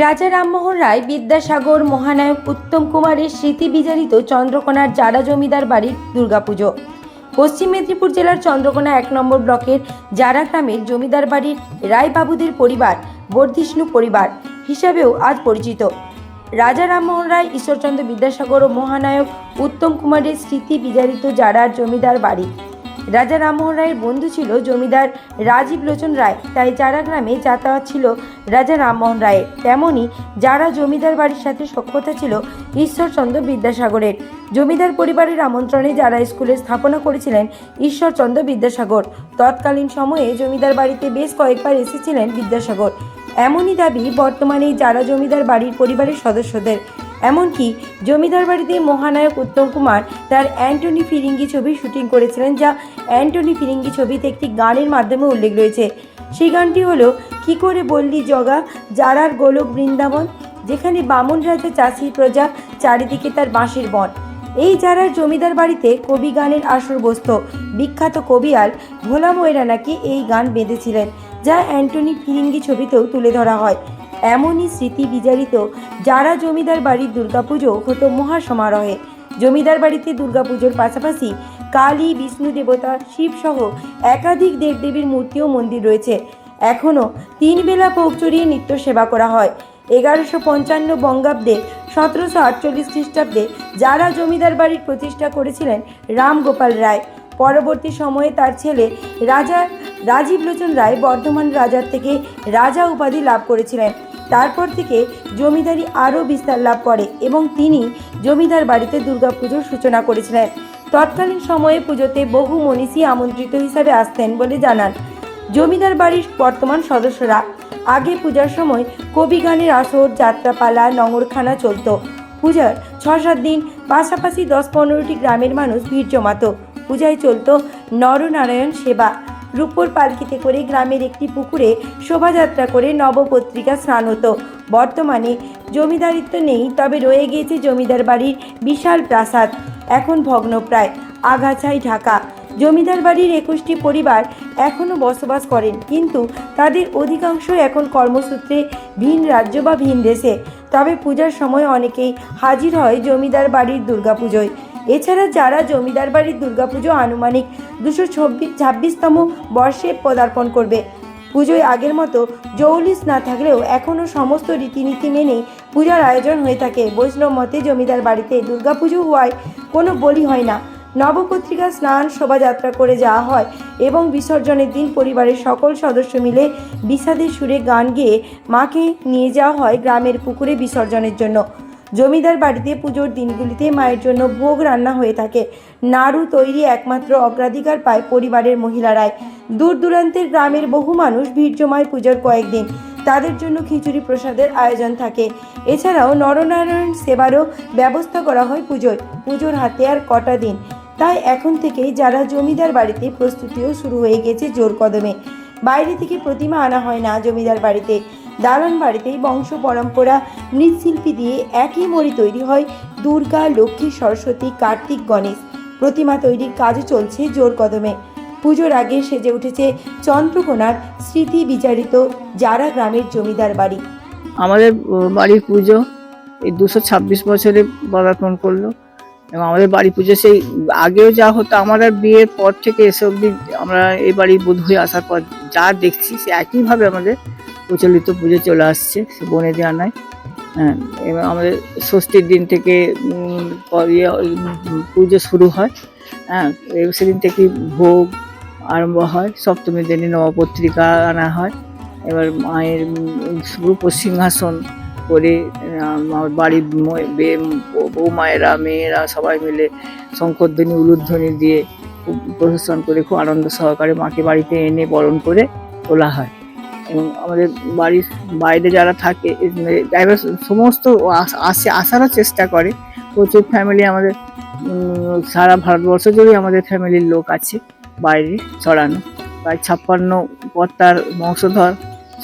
রাজা রামমোহন রায় বিদ্যাসাগর মহানায়ক উত্তম কুমারের স্মৃতি বিজারিত চন্দ্রকোনার জারা জমিদার বাড়ির দুর্গাপুজো। পশ্চিম মেদিনীপুর জেলার চন্দ্রকোনা এক নম্বর ব্লকের জারা গ্রামের জমিদার বাড়ির রায়বাবুদের পরিবার, বর্ধিষ্ণু পরিবার হিসাবেও আজ পরিচিত। রাজা রামমোহন রায়, ঈশ্বরচন্দ্র বিদ্যাসাগর ও মহানায়ক উত্তম কুমারের স্মৃতি বিজারিত জারার জমিদার বাড়ি। রাজা রামমোহন রায়ের বন্ধু ছিল জমিদার রাজীব লোচন রায়। তাই যারা গ্রামে যাতায়াত ছিল রাজা রামমোহন রায়ের। তেমনই যারা জমিদার বাড়ির সাথে সখ্যতা ছিল ঈশ্বরচন্দ্র বিদ্যাসাগরের। জমিদার পরিবারের আমন্ত্রণে যারা স্কুলে স্থাপনা করেছিলেন ঈশ্বরচন্দ্র বিদ্যাসাগর। তৎকালীন সময়ে জমিদার বাড়িতে বেশ কয়েকবার এসেছিলেন বিদ্যাসাগর। এমনই দাবি বর্তমানে যারা জমিদার বাড়ির পরিবারের সদস্যদের। এমনকি জমিদার বাড়িতে মহানায়ক উত্তম কুমার তার অ্যান্টনি ফিরিঙ্গি ছবি শুটিং করেছিলেন, যা অ্যান্টনি ফিরিঙ্গি ছবিতে একটি গানের মাধ্যমে উল্লেখ রয়েছে। সেই গানটি হলো, কি করে বললি জগা, যারার গোলক বৃন্দাবন, যেখানে বামন রাজা চাষি প্রজা, চারিদিকে তার বাঁশের বন। এই যারার জমিদার বাড়িতে কবি গানের আসর বসত, বিখ্যাত কবিয়াল ভোলা ময়রা নাকি এই গান বেঁধেছিলেন, যা অ্যান্টনি ফিরিঙ্গি ছবিতেও তুলে ধরা হয়। এমনই স্মৃতি বিজারিত যারা জমিদার বাড়ির দুর্গাপুজো হতো মহাসমারোহে। জমিদার বাড়িতে দুর্গাপুজোর পাশাপাশি কালী, বিষ্ণু দেবতা, শিবসহ একাধিক দেবদেবীর মূর্তি ও মন্দির রয়েছে। এখনও তিন বেলা ভোগ চড়িয়ে নিত্য সেবা করা হয়। এগারোশো পঞ্চান্ন বঙ্গাব্দে সতেরোশো আটচল্লিশ খ্রিস্টাব্দে যারা জমিদার বাড়ির প্রতিষ্ঠা করেছিলেন রামগোপাল রায়। পরবর্তী সময়ে তার ছেলে রাজা রাজীব লোচন রায় বর্ধমান রাজার থেকে রাজা উপাধি লাভ করেছিলেন। তারপর থেকে জমিদারি আরও বিস্তার লাভ করে এবং তিনি জমিদার বাড়িতে দুর্গাপুজোর সূচনা করেছিলেন। তৎকালীন সময়ে পুজোতে বহু মনীষী আমন্ত্রিত হিসাবে আসতেন বলে জানান জমিদার বাড়ির বর্তমান সদস্যরা। আগে পূজার সময় কবি গানের আসর, যাত্রাপালা, নঙরখানা চলতো। পূজার ছ সাত দিন, পাশাপাশি দশ পনেরোটি গ্রামের মানুষ ভিড় জমাতো। পূজায় চলতো নরনারায়ণ সেবা। রূপোর পালকিতে করে গ্রামের একটি পুকুরে শোভাযাত্রা করে নবপত্রিকা স্নান হতো। বর্তমানে জমিদারিত্ব নেই, তবে রয়ে গিয়েছে জমিদার বাড়ির বিশাল প্রাসাদ। এখন ভগ্নপ্রায়, আগাছাই ঢাকা। জমিদার বাড়ির একুশটি পরিবার এখনও বসবাস করেন, কিন্তু তাদের অধিকাংশ এখন কর্মসূত্রে ভিন রাজ্য বা ভিন দেশে। তবে পূজার সময় অনেকেই হাজির হয় জমিদার বাড়ির দুর্গাপুজোয়। এছাড়া যারা জমিদার বাড়ির দুর্গাপুজো আনুমানিক দুশো ছব্বিশ ছাব্বিশতম বর্ষে পদার্পণ করবে। পুজোয় আগের মতো জৌলিস না থাকলেও এখনও সমস্ত রীতিনীতি মেনেই পূজার আয়োজন হয়ে থাকে। বৈষ্ণব মতে জমিদার বাড়িতে দুর্গাপুজো হওয়ায় কোনো বলি হয় না। নবপত্রিকা স্নান, শোভাযাত্রা করে যাওয়া হয় এবং বিসর্জনের দিন পরিবারের সকল সদস্য মিলে বিষাদের সুরে গান গেয়ে মাকে নিয়ে যাওয়া হয় গ্রামের পুকুরে বিসর্জনের জন্য। জমিদার বাড়িতে পুজোর দিনগুলিতে মায়ের জন্য ভোগ রান্না হয়ে থাকে। নাড়ু তৈরি একমাত্র অগ্রাধিকার পায় পরিবারের মহিলারাই। দূর দূরান্তের গ্রামের বহু মানুষ ভিড় জমায় পুজোর কয়েকদিন। তাদের জন্য খিচুড়ি প্রসাদের আয়োজন থাকে। এছাড়াও নরনারায়ণ সেবারও ব্যবস্থা করা হয় পুজোয়। পুজোর হাতে আর কটা দিন। তাই এখন থেকেই যারা জমিদার বাড়িতে প্রস্তুতিও শুরু হয়ে গেছে জোর কদমে। বাইরে থেকে প্রতিমা আনা হয় না জমিদার বাড়িতে। দালান বাড়িতেই বংশ পরম্পরা মৃৎশিল্পী দিয়ে একই মরি তৈরি হয় দুর্গা, লক্ষ্মী, সরস্বতী, কার্তিক, গণেশ। প্রতিমা তৈরির কাজও চলছে জোর কদমে। পুজোর আগে সেজে উঠেছে চন্দ্রকোনার স্মৃতি বিচারিত যারা গ্রামের জমিদার বাড়ি। আমাদের বাড়ির পুজো এই দুশো ছাব্বিশ বছরে পদার্পণ করল এবং আমাদের বাড়ি পুজো সেই আগেও যা হতো আমাদের বিয়ের পর থেকে এসে অব্দি আমরা এই বাড়ি বোধ হয়ে আসার পর যা দেখছি, সে একইভাবে আমাদের প্রচলিত পুজো চলে আসছে সে বনে দেওয়া নয় হ্যাঁ এবং আমাদের ষষ্ঠীর দিন থেকে ইয়ে, পুজো শুরু হয়। হ্যাঁ সেদিন থেকে ভোগ আরম্ভ হয়। সপ্তমীর দিনে নবপত্রিকা আনা হয়। এবার মায়ের রূপ সিংহাসন করে আমার বাড়ির ম- বে- বউ মায়েরা সবাই মিলে শঙ্করধ্বনি উলুধ্বনি দিয়ে প্রশাসন করে খুব আনন্দ সহকারে মাকে বাড়িতে এনে বরণ করে তোলা হয়। এবং আমাদের বাড়ির বাইরে যারা থাকে ড্রাইভার সমস্ত আসে আসারও চেষ্টা করে। প্রচুর ফ্যামিলি আমাদের সারা ভারতবর্ষ জুড়ে আমাদের ফ্যামিলির লোক আছে বাইরে ছড়ানো। প্রায় ছাপ্পান্ন কর্তার বংশধর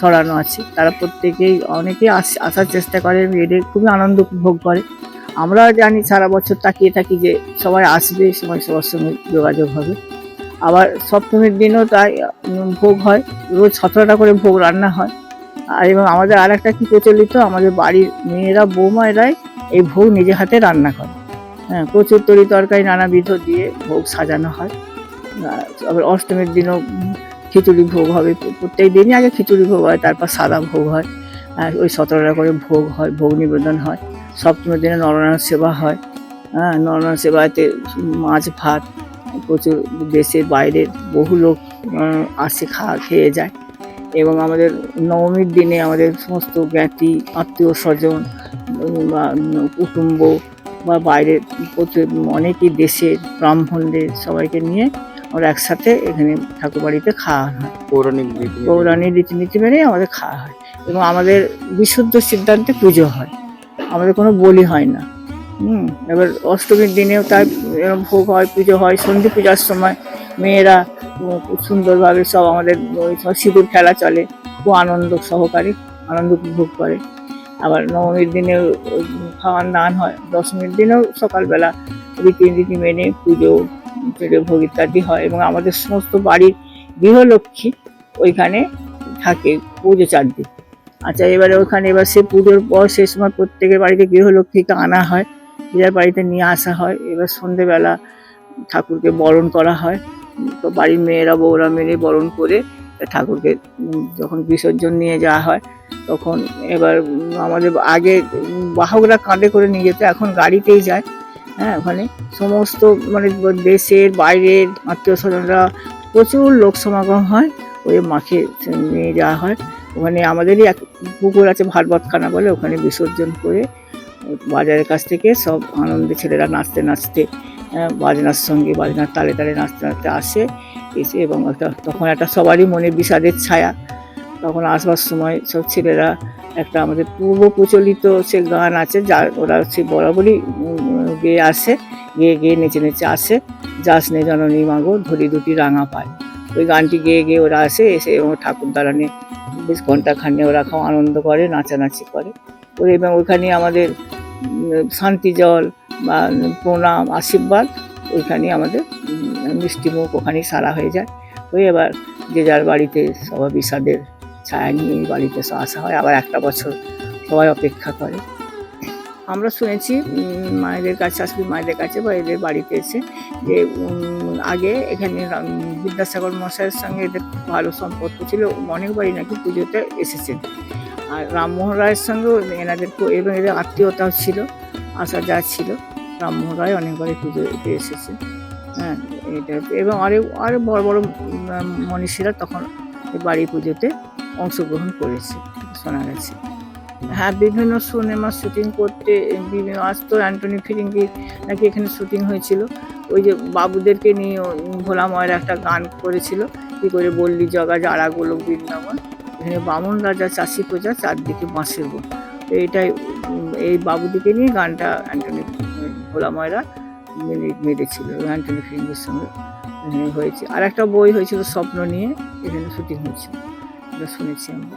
ছড়ানো আছে। তারা প্রত্যেকেই অনেকেই আস- আসার চেষ্টা করে এদের খুবই আনন্দ উপভোগ করে। আমরা জানি সারা বছর তাকিয়ে থাকি যে সবাই আসবে, সবাই সবার সঙ্গে যোগাযোগ হবে। আবার সপ্তমীর দিনও তাই ভোগ হয়। রোজ সতেরোটা করে ভোগ রান্না হয়। আর এবং আমাদের আর একটা কি প্রচলিত? আমাদের বাড়ির মেয়েরা, বৌমায়েরাই এই ভোগ নিজে হাতে রান্না করে। হ্যাঁ প্রচুর তরি তরকারি নানাবিধ দিয়ে ভোগ সাজানো হয়। আবার অষ্টমীর দিনও খিচুড়ি ভোগ হবে। প্রত্যেক দিনই আগে খিচুড়ি ভোগ হয়, তারপর সাদা ভোগ হয়। আর ওই সতেরোটা করে ভোগ হয়, ভোগ নিবেদন হয়। সপ্তমীর দিনে নরনারায়ণ সেবা হয়। হ্যাঁ নরনারায়ণ সেবাতে মাছ ভাত প্রচুর দেশের বাইরের বহু লোক আসে খাওয়া খেয়ে যায়। এবং আমাদের নবমীর দিনে আমাদের সমস্ত জ্ঞাতি আত্মীয় স্বজন বা কুটুম্ব বা বাইরের প্রচুর অনেকই দেশের ব্রাহ্মণদের সবাইকে নিয়ে আমরা একসাথে এখানে ঠাকুর বাড়িতে খাওয়া হয়। পৌরাণিক পৌরাণিক রীতিনীতি মেনেই আমাদের খাওয়া হয়। এবং আমাদের বিশুদ্ধ সিদ্ধান্তে পুজো হয়। আমাদের কোনো বলি হয় না। হুম, এবার অষ্টমীর দিনেও তার এরম ভোগ হয়, পুজো হয়, সন্ধি পূজার সময় মেয়েরা খুব সুন্দরভাবে সব আমাদের ওই সব সিঁদুর খেলা চলে, খুব আনন্দ সহকারে, আনন্দ উপভোগ করে। আবার নবমীর ওই খাওয়ান দান হয়, দশমীর দিনেও সকালবেলা রীতিনীতি মেনে পুজো পুজো ভোগ ইত্যাদি হয় এবং আমাদের সমস্ত বাড়ির গৃহলক্ষ্মী ওইখানে থাকে পুজো চারদিন। আচ্ছা এবারে ওখানে এবার সে পুজোর পর সে সময় প্রত্যেকের বাড়িতে গৃহলক্ষ্মীকে আনা হয়। যার বাড়িতে নিয়ে আসা হয়। এবার সন্ধেবেলা ঠাকুরকে বরণ করা হয়। তো বাড়ির মেয়েরা, বউরা মিলে বরণ করে ঠাকুরকে যখন বিসর্জন নিয়ে যাওয়া হয়, তখন এবার আমাদের আগে বাহকরা কাঁধে করে নিয়ে যেত, এখন গাড়িতেই যায়। হ্যাঁ ওখানে সমস্ত মানে দেশের বাইরের আত্মীয় স্বজনরা প্রচুর লোক সমাগম হয়, ওই মাকে নিয়ে যাওয়া হয়। ওখানে আমাদেরই এক পুকুর আছে ভারবতখানা বলে, ওখানে বিসর্জন করে বাজারের কাছ থেকে সব আনন্দে ছেলেরা নাচতে নাচতে বাজনার সঙ্গে বাজনার তালে তালে নাচতে নাচতে আসে, এসে এবং একটা, তখন একটা সবারই মনে বিষাদের ছায়া। তখন আসবার সময় সব ছেলেরা একটা আমাদের পূর্ব প্রচলিত সে গান আছে, যা ওরা সে বরাবরই গেয়ে আসে, গেয়ে গেয়ে নেচে নেচে আসে। যাস নে জননী মাগো, ধরি দুটি রাঙা পায়। ওই গানটি গেয়ে গেয়ে ওরা আসে, এসে এবং ঠাকুর দালানে বেশ ঘণ্টা খানে ওরা খাওয়া আনন্দ করে, নাচানাচি করে। ওই এবং ওইখানে আমাদের শান্তি জল বা প্রণাম, আশীর্বাদ ওইখানে আমাদের মিষ্টিমুখ ওখানেই সারা হয়ে যায়। ওই এবার যে যার বাড়িতে সবাই বিষাদের ছায়া নিয়ে বাড়িতে আসা হয়, আবার একটা বছর সবাই অপেক্ষা করে। আমরা শুনেছি মায়েদের কাছে আসবি মায়েদের কাছে বা এদের বাড়িতে এসে যে আগে এখানে বিদ্যাসাগর মশাইয়ের সঙ্গে এদের ভালো সম্পর্ক ছিল। অনেকবারই নাকি পুজোতে এসেছেন। আর রামমোহন রায়ের সঙ্গেও এনাদের এবং এদের আত্মীয়তাও ছিল আসা যা ছিল রামমোহন রায় অনেকবারই পুজোতে এসেছে। হ্যাঁ এটা এবং আরও আরও বড় বড় মনীষীরা তখন বাড়ি পুজোতে অংশগ্রহণ করেছে, শোনা গেছে। হ্যাঁ বিভিন্ন সিনেমা শুটিং করতে, বিভিন্ন, আজ তো অ্যান্টনি ফিরিঙ্গির নাকি এখানে শুটিং হয়েছিল। ওই যে বাবুদেরকে নিয়ে ভোলা ময়ের একটা গান করেছিল, কি করে বললি জগা যারাগুলো বৃন্দাবন। এখানে বামন রাজা, চাষি প্রজা চারদিকে বাঁশের বন এইটাই এই বাবুদিকে নিয়ে গানটা অ্যান্টনি, ভোলা ময়রা মেরে মেরেছিল অ্যান্টনি ফিরিঙ্গির সঙ্গে হয়েছে। আর একটা বই হয়েছিল স্বপ্ন নিয়ে, এখানে শুটিং হয়েছিল। এটা শুনেছি আমরা।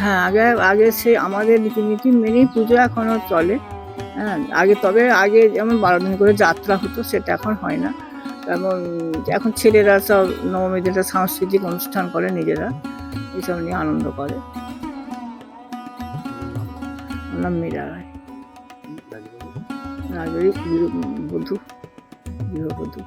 হ্যাঁ আগে আগে সে আমাদের রীতিনীতি মেনেই পুজো এখনও চলে। হ্যাঁ আগে, তবে আগে যেমন বারো দিন করে যাত্রা হতো, সেটা এখন হয় না। যেমন এখন ছেলেরা সব নবমী দিনটা সাংস্কৃতিক অনুষ্ঠান করে নিজেরা। এইসব নিয়ে আনন্দ করে। নাম মীরা রায়। বধূ গৃহবধূ।